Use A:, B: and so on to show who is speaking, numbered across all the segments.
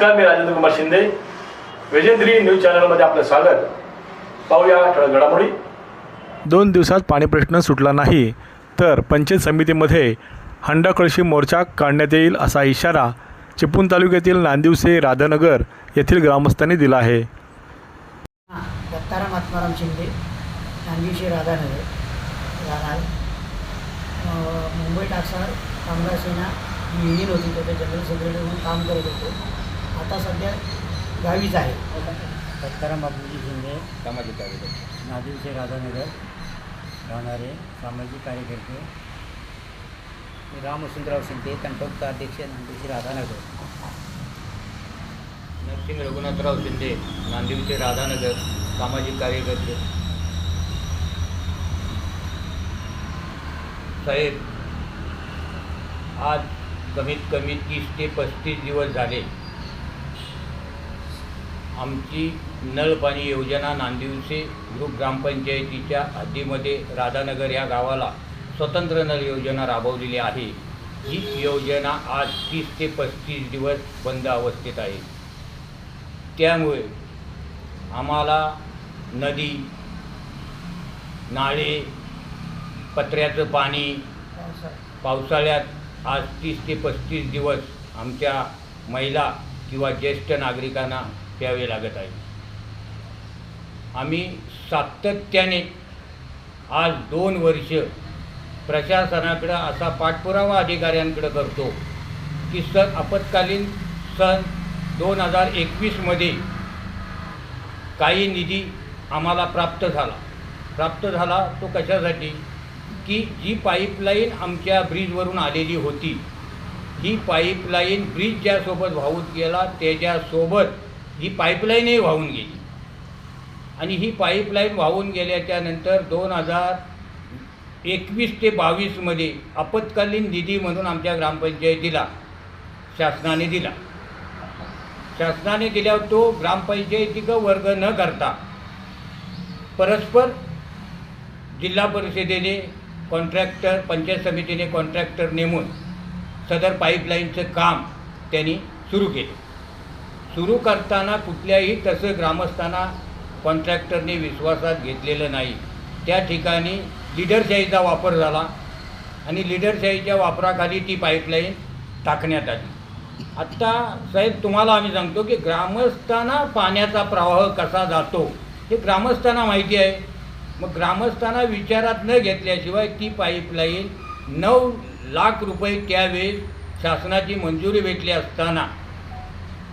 A: नमस्कार मी राजेंद्र कुमार शिंदे. वेजेंद्री न्यूज चॅनलमध्ये आपलं स्वागत. पाहूया ठळक घडामोडी.
B: दोन दिवसात पाणी प्रश्न सुटला नाही तर पंचायत समितीमध्ये हंडा कळशी मोर्चा काढण्यात येईल असा इशारा चिपळूण तालुक्यातील नांदिवसे राधानगर येथील ग्रामस्थांनी दिला आहे.
C: दत्ताराम आत्माराम शिंदे नांदीशी राधानगर. राहणार मुंबई टाकसाळ कामगार सेना युनियन होती त्याच्या जनरल सेक्रेटरी म्हणून काम करत होतो. आता सध्या गावीच आहे.
D: दत्ताराम बापूजी शिंदे सामाजिक कार्यकर्ते. नादिलचे राधानगर राहणारे सामाजिक कार्यकर्ते.
E: मी राम वसंतराव शिंदे तंटोक्त अध्यक्ष नांदेडचे राधानगर.
F: नरसिंह रघुनाथराव शिंदे नांदेडचे राधानगर सामाजिक कार्यकर्ते. साहेब आज कमीत कमी तीस ते पस्तीस दिवस झाले. आमची नळपाणी योजना नांदिवसे ग्रुप ग्रामपंचायतीच्या हद्दीमध्ये राधानगर या गावाला स्वतंत्र नळ योजना राबवलेली आहे. ही योजना आज तीस ते पस्तीस दिवस बंद अवस्थेत आहे. त्यामुळे आम्हाला नदी नाळे पत्र्याचं पाणी पावसाळ्यात आज तीस ते पस्तीस दिवस आमच्या महिला किंवा ज्येष्ठ नागरिकांना प्यावे लागत आहे. आम्ही सातत्याने आज दोन वर्ष प्रशासनाकडं असा पाठपुरावा अधिकाऱ्यांकडं करतो की सर आपत्कालीन सन दोन हजार एकवीसमध्ये काही निधी आम्हाला प्राप्त झाला. प्राप्त झाला तो कशासाठी? की जी पाईपलाईन आमच्या ब्रिजवरून आलेली होती ही पाईपलाईन ब्रिज ज्यासोबत वाहून गेला त्याच्यासोबत ही पाईपलाईनही वाहून गेली. आणि ही पाईपलाईन वाहून गेल्याच्यानंतर दोन हजार एकवीस ते बावीसमध्ये आपत्कालीन निधी म्हणून आमच्या ग्रामपंचायतीला शासनाने दिला. शासनाने दिल्यावर तो ग्रामपंचायतीचं वर्ग न करता परस्पर जिल्हा परिषदेने कॉन्ट्रॅक्टर पंचायत समितीने कॉन्ट्रॅक्टर नेमून सदर पाईपलाईनचं काम त्यांनी सुरू केलं. सुरू करताना कुठल्याही तसं ग्रामस्थांना कॉन्ट्रॅक्टरने विश्वासात घेतलेलं नाही. त्या ठिकाणी लिडरशाहीचा वापर झाला आणि लिडरशाहीच्या वापराखाली ती पाईपलाईन टाकण्यात आली. आत्ता साहेब तुम्हाला आम्ही सांगतो की ग्रामस्थांना पाण्याचा प्रवाह कसा जातो हे ग्रामस्थांना माहिती आहे. मग ग्रामस्थांना विचारात न घेतल्याशिवाय ती पाईपलाईन नऊ लाख रुपये त्यावेळेस शासनाची मंजुरी भेटली असताना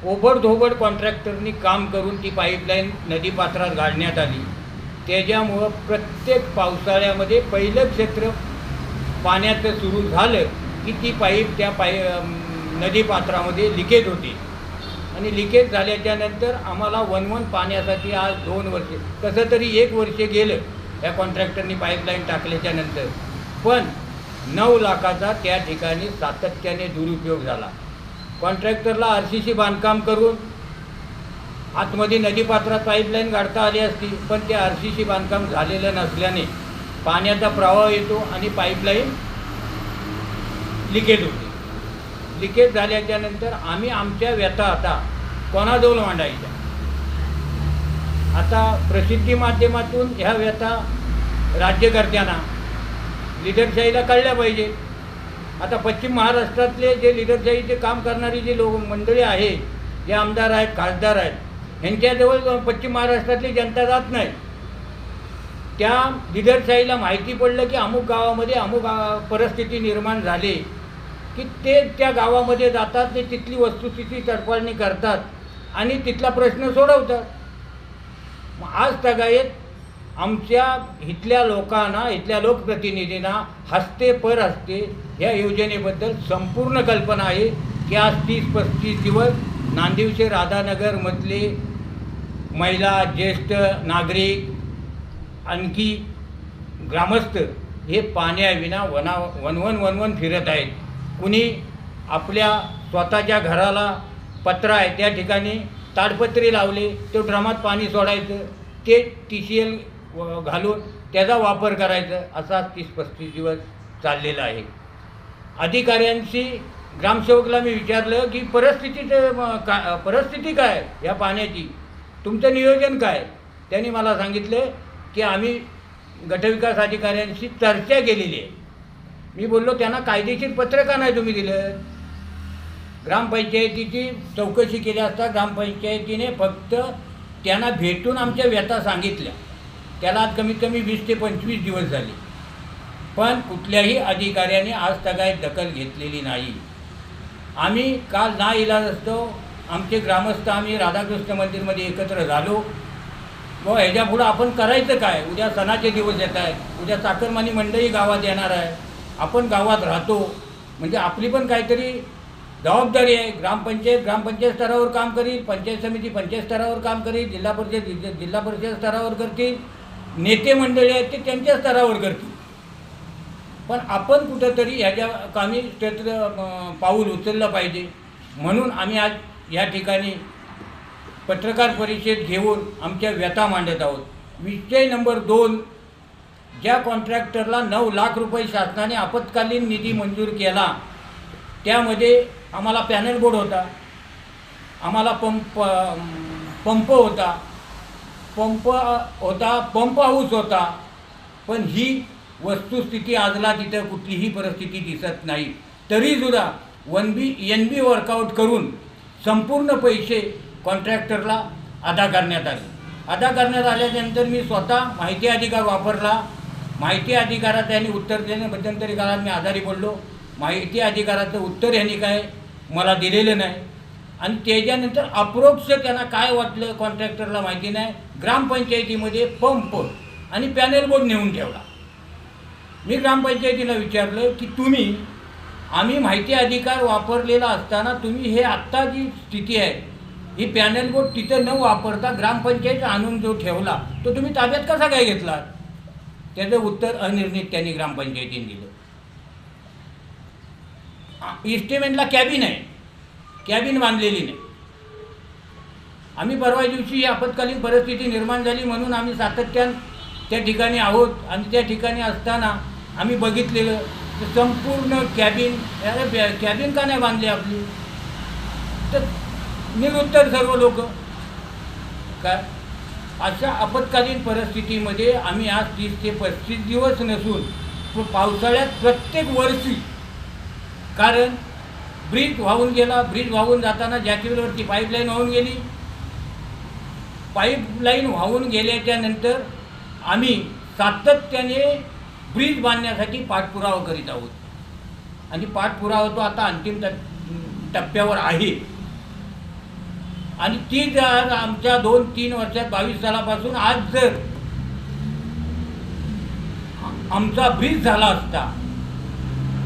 F: ओबडधोबड कॉन्ट्रॅक्टरनी काम करून ती पाईपलाईन नदीपात्रात गाडण्यात आली. त्याच्यामुळं प्रत्येक पावसाळ्यामध्ये पहिलं क्षेत्र पाण्याचं सुरू झालं की ती पाईप त्या पाय नदीपात्रामध्ये लिकेज होती. आणि लिकेज झाल्याच्यानंतर आम्हाला वनवन पाण्यासाठी आज दोन वर्ष कसं तरी एक वर्ष गेलं या कॉन्ट्रॅक्टरनी पाईपलाईन टाकल्याच्या नंतर. पण नऊ लाखाचा त्या ठिकाणी सातत्याने दुरुपयोग झाला. कॉन्ट्रॅक्टरला आर सी सी बांधकाम करून आतमध्ये नदीपात्रात पाईपलाईन गाडता आली असती पण ते आर सी सी बांधकाम झालेलं नसल्याने पाण्याचा प्रवाह येतो आणि पाईपलाईन लिकेज होते. लिकेज झाल्याच्यानंतर आम्ही आमच्या व्यथा आता कोणाजवळ मांडायच्या? आता प्रसिद्धी माध्यमातून ह्या व्यथा राज्यकर्त्यांना लिडरशाहीला कळल्या पाहिजे आता पश्चिम महाराष्ट्रातले जे लिडरशाहीचे काम करणारी जी लोक मंडळी आहे जे आमदार आहेत खासदार आहेत ह्यांच्याजवळ पश्चिम महाराष्ट्रातली जनता जात नाही. त्या लिडरशाहीला माहिती पडलं की अमुक गावामध्ये अमुक परिस्थिती निर्माण झाली की ते त्या गावामध्ये जातात ते तिथली वस्तुस्थिती तडपाडणी करतात आणि तिथला प्रश्न सोडवतात. मग आज तगायत आमच्या इथल्या लोकांना इथल्या लोकप्रतिनिधींना हस्ते पर हस्ते या योजनेबद्दल संपूर्ण कल्पना आहे की आज तीस पस्तीस दिवस नांदिवचे राधानगरमधले महिला ज्येष्ठ नागरिक आणखी ग्रामस्थ हे पाण्याविना वना वनवन वनवन फिरत आहेत. कुणी आपल्या स्वतःच्या घराला पत्र आहे त्या ठिकाणी ताडपत्री लावले तो ड्रमात पाणी सोडायचं ते टी सी एल घालून त्याचा वापर करायचा असा तीस पस्तीस दिवस चाललेला आहे. अधिकाऱ्यांशी ग्रामसेवकला मी विचारलं की परिस्थितीचं का परिस्थिती काय या पाण्याची? तुमचं नियोजन काय त्यांनी मला सांगितलं की आम्ही गटविकास अधिकाऱ्यांशी चर्चा केलेली आहे. मी बोललो त्यांना कायदेशीर पत्र का नाही तुम्ही दिलं? ग्रामपंचायतीची चौकशी केली असता ग्रामपंचायतीने फक्त त्यांना भेटून आमच्या व्यथा सांगितल्या. त्याला आज कमीत कमी वीस ते पंचवीस दिवस झाले. पण कुठल्याही अधिकाऱ्याने आज तगायत दखल घेतलेली नाही. आम्ही काल ना इलाज असतो आमचे ग्रामस्थ आम्ही राधाकृष्ण मंदिरमध्ये एकत्र झालो. व ह्याच्यापुढं आपण करायचं काय? उद्या सणाचे दिवस येत आहेत. उद्या चाकरमानी मंडळी गावात येणार आहे. आपण गावात राहतो. म्हणजे आपली पण काहीतरी जबाबदारी आहे. ग्रामपंचायत ग्रामपंचायत स्तरावर काम करील पंचायत समिती पंचायत स्तरावर काम करील जिल्हा परिषद जिल्हा परिषद स्तरावर करतील. नेते मंडळी आहेत ते त्यांच्या स्तरावर करतील. पण आपण कुठंतरी ह्याच्या कामी क्षेत्र पाऊल उचललं पाहिजे. म्हणून आम्ही आज या ठिकाणी पत्रकार परिषद घेऊन आमच्या व्यथा मांडत आहोत. विषय नंबर दोन ज्या कॉन्ट्रॅक्टरला नऊ लाख रुपये शासनाने आपत्कालीन निधी मंजूर केला त्यामध्ये आम्हाला पॅनल बोर्ड होता. आम्हाला पंप पंप होता. पंप होता पंप हाऊस होता. पण ही वस्तुस्थिती आजला तिथं कुठलीही परिस्थिती दिसत नाही. तरीसुद्धा one B N B workout करून संपूर्ण पैसे कॉन्ट्रॅक्टरला अदा करण्यात आले. अदा करण्यात आल्यानंतर मी स्वतः माहिती अधिकार वापरला. माहिती अधिकारात त्यांनी उत्तर देणे मध्यंतरी काळात मी आजारी पडलो. माहिती अधिकाराचं उत्तर यांनी काय? मला दिलेलं नाही. आणि त्याच्यानंतर अप्रोक्ष त्यांना काय वाटलं कॉन्ट्रॅक्टरला माहिती नाही. ग्रामपंचायतीमध्ये पंप आणि पॅनेल बोर्ड नेऊन ठेवला. मी ग्रामपंचायतीला विचारलं की तुम्ही आम्ही माहिती अधिकार वापरलेला असताना तुम्ही हे आत्ता जी स्थिती आहे ही पॅनल बोर्ड तिथं न वापरता ग्रामपंचायत आणून जो ठेवला तो तुम्ही ताब्यात कसा काय घेतला? त्याचं उत्तर अनिर्णित त्यांनी ग्रामपंचायतीने दिलं. इस्टिमेंटला कॅबिन आहे. कॅबिन बांधलेली नाही. आम्ही परवा दिवशी ही आपत्कालीन परिस्थिती निर्माण झाली म्हणून आम्ही सातत्यानं त्या ठिकाणी आहोत आणि त्या ठिकाणी असताना आम्ही बघितलेलं की संपूर्ण कॅबिन अरे कॅबिन का नाही बांधली आपली? तर निरुत्तर सर्व लोक. काय अशा आपत्कालीन परिस्थितीमध्ये आम्ही आज तीस ते पस्तीस दिवस नसून पावसाळ्यात प्रत्येक वर्षी कारण ब्रिज वाहून गेला. ब्रिज वाहून जाताना जॅकिवेलवरती पाईपलाईन वाहून गेली. पाईपलाईन वाहून गेल्याच्यानंतर आम्ही सातत्याने ब्रिज बांधण्यासाठी पाठपुरावा करीत आहोत. आणि पाठपुरावा तो आता अंतिम टप- टप्प्यावर आहे. आणि ती जर आमच्या दोन तीन वर्षात बावीस सालापासून आज जर आमचा ब्रिज झाला असता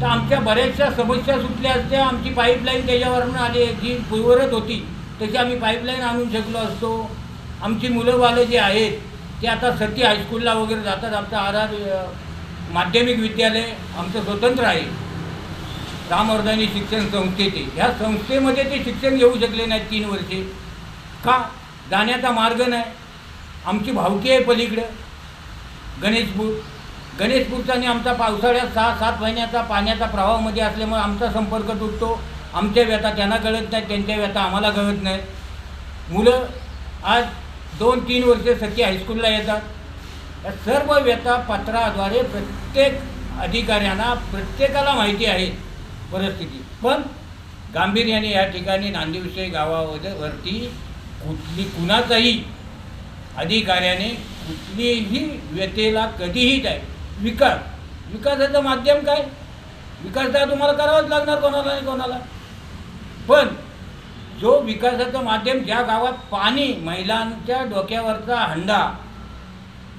F: तर आमच्या बऱ्याचशा समस्या सुटल्या असत्या. आमची पाईपलाईन त्याच्यावरून आली जी पुरवरत होती तशी आम्ही पाईपलाईन आणून शकलो असतो. आमची मुलंबालं जे आहेत ते आता सती हायस्कूलला वगैरे जातात. आमचं आर आर माध्यमिक विद्यालय आमचं स्वतंत्र आहे. रामवर्धानी शिक्षण संस्थेचे. ह्या संस्थेमध्ये ते शिक्षण घेऊ शकले नाहीत तीन वर्षे. का? जाण्याचा मार्ग नाही. आमची भावकी आहे पलीकडं. गणेशपूर. गणेशपूरचा आणि आमचा पावसाळ्यात सहा सात महिन्याचा पाण्याचा प्रवाहामध्ये असल्यामुळे आमचा संपर्क तुटतो. आमच्या व्यथा त्यांना कळत नाहीत त्यांच्या व्यथा आम्हाला कळत नाहीत. मुलं आज दोन तीन वर्षे सखी हायस्कूलला येतात. या सर्व व्यथा पत्राद्वारे प्रत्येक अधिकाऱ्यांना प्रत्येकाला माहिती आहे परिस्थिती. पण गांभीर्याने या ठिकाणी नांदिवशे गावावर वरती कुठली कुणाचाही अधिकाऱ्याने कुठलीही व्यथेला कधीही काय विकास. विकासाचं माध्यम काय? विकास तर तुम्हाला करावाच लागणार कोणाला आणि कोणाला. पण जो विकासाचं माध्यम ज्या गावात पाणी महिलांच्या डोक्यावरचा हंडा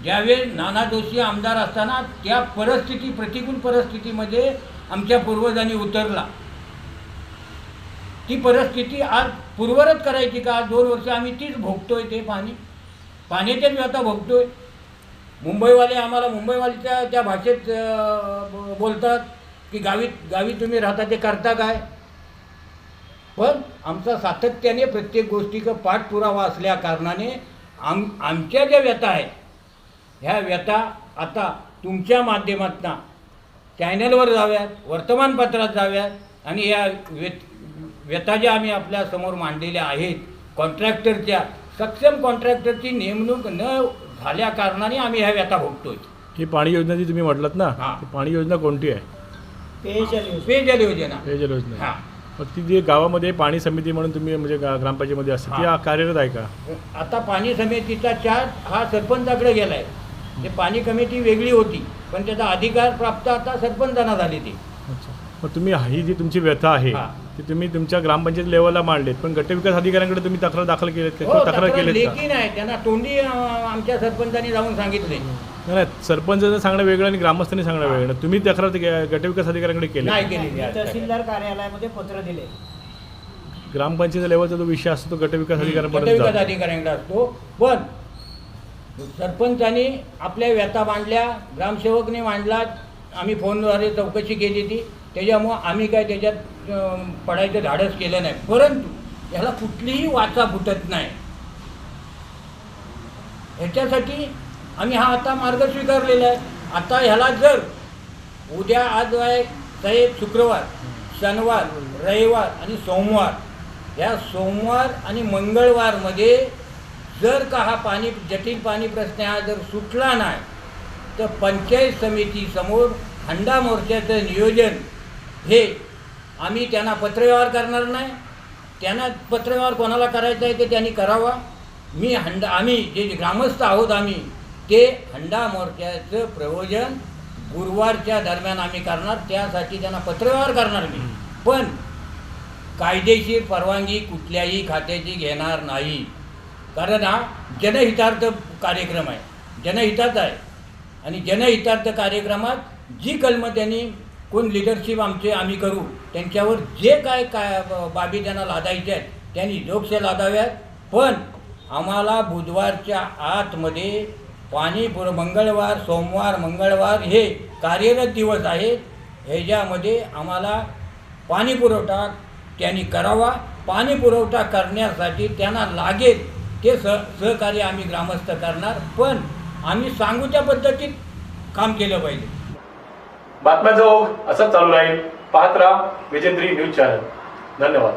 F: ज्यावेळी नाना जोशी आमदार असताना त्या परिस्थिती प्रतिकूल परिस्थितीमध्ये आमच्या पूर्वजांनी उतरला. ती परिस्थिती आज पूर्वरच करायची का? आज दोन वर्ष आम्ही तीच भोगतोय ते पाणी. पाण्याच्याच आता भोगतोय. मुंबईवाले आम्हाला मुंबईवालीच्या त्या भाषेत बोलतात की गावी गावी तुम्ही राहता ते करता काय? पण आमचा सातत्याने प्रत्येक गोष्टीचा पाठपुरावा असल्या कारणाने आम आमच्या ज्या व्यथा आहेत ह्या व्यथा आता तुमच्या माध्यमातून चॅनलवर जाव्यात वर्तमानपत्रात जाव्यात आणि या व्यत व्यथा ज्या आम्ही आपल्यासमोर मांडलेल्या आहेत कॉन्ट्रॅक्टरच्या सक्षम कॉन्ट्रॅक्टरची नेमणूक न झाल्या कारणाने आम्ही ह्या व्यथा भोगतोय.
B: ही पाणी योजना जी तुम्ही म्हटलात ना
F: हां.
B: ती पाणी योजना कोणती आहे?
C: पेयजल योजना.
F: पेयजल योजना.
B: पेयजल योजना.
F: हां.
B: मग ती जी गावामध्ये पाणी समिती म्हणून तुम्ही म्हणजे गा- ग्रामपंचायतीमध्ये असते ती
F: हां.
B: कार्यरत आहे का?
F: आता पाणी समितीचा चार्ज हा सरपंचाकडे गेला आहे ते पाणी कमिटी वेगळी होती पण त्याचा अधिकार प्राप्त आता सरपंचांना झाली ती.
B: अच्छा. मग तुम्ही ही जी तुमची व्यथा आहे
F: हां.
B: ती तुम्ही तुमच्या ग्रामपंचायत लेवलला मांडलेत. पण गटविकास अधिकाऱ्यांकडे तुम्ही तक्रार दाखल केलेत का?
F: हो
B: किंवा तक्रार केलेत का?
F: लेखी नाही. त्यांना तोंडी अं, आमच्या सरपंचांनी जाऊन सांगितले.
B: नाही नाही. सरपंचाचं सांगणं वेगळं आणि ग्रामस्थांनी सांगणं वेगळं. तुम्ही तक्रार ते ग- गटविकास अधिकाऱ्यांकडे केली.
F: नाही केलेली आहे.
C: तहसीलदार कार्यालयामध्ये पत्र दिले.
B: ग्रामपंचायत लेवलचा जो विषय असतो तो गटविकास अधिकाऱ्यांपर्यंत
F: गटविकास
B: जातो.
F: अधिकाऱ्यांकडे असतो. पण सरपंचांनी आपल्या व्यथा मांडल्या ग्रामसेवकने मांडला. आम्ही फोनद्वारे चौकशी केली ती. त्याच्यामुळं आम्ही काय त्याच्यात पडायचं धाडस केलं नाही. परंतु याला कुठलीही वाचा फुटत नाही. ह्याच्यासाठी आम्ही हा आता मार्ग स्वीकारलेला आहे. आता ह्याला जर उद्या आज आहे साहेब शुक्रवार शनिवार रविवार आणि सोमवार या सोमवार आणि मंगळवारमध्ये जर का हा पाणी जटिल पाणी प्रश्न हा जर सुटला नाही तर पंचायत समितीसमोर हंडा मोर्चाचं नियोजन हे आम्ही त्यांना पत्रव्यवहार करणार नाही. त्यांना पत्रव्यवहार कोणाला करायचा आहे ते त्यांनी करावा. मी हंडा आम्ही जे ग्रामस्थ आहोत आम्ही ते हंडा मोर्चाचं प्रयोजन गुरुवारच्या दरम्यान आम्ही करणार. त्यासाठी त्यांना पत्रव्यवहार करणार मी. पण कायदेशीर परवानगी कुठल्याही खात्याची घेणार नाही. कारण हा जनहितार्थ कार्यक्रम आहे. जनहिताचा आहे. आणि जनहितार्थ कार्यक्रमात जी कलमं त्यांनी कोण लिडरशिप आमचे आम्ही करू? त्यांच्यावर जे काय काय बाबी त्यांना लादायच्या आहेत त्यांनी जोक्ष लादाव्यात. पण आम्हाला बुधवारच्या आतमध्ये पाणी पुर मंगळवार सोमवार मंगळवार हे कार्यरत दिवस आहेत. ह्याच्यामध्ये आम्हाला पाणी पुरवठा त्यांनी करावा. पाणी पुरवठा करण्यासाठी त्यांना लागेल ते सह सहकार्य आम्ही ग्रामस्थ करणार. पण आम्ही सांगू त्या पद्धतीत काम केलं पाहिजे.
A: बातम्यांचा ओघ असंच चालू राहील. पाहत राहा विजेंद्री न्यूज चॅनल. धन्यवाद.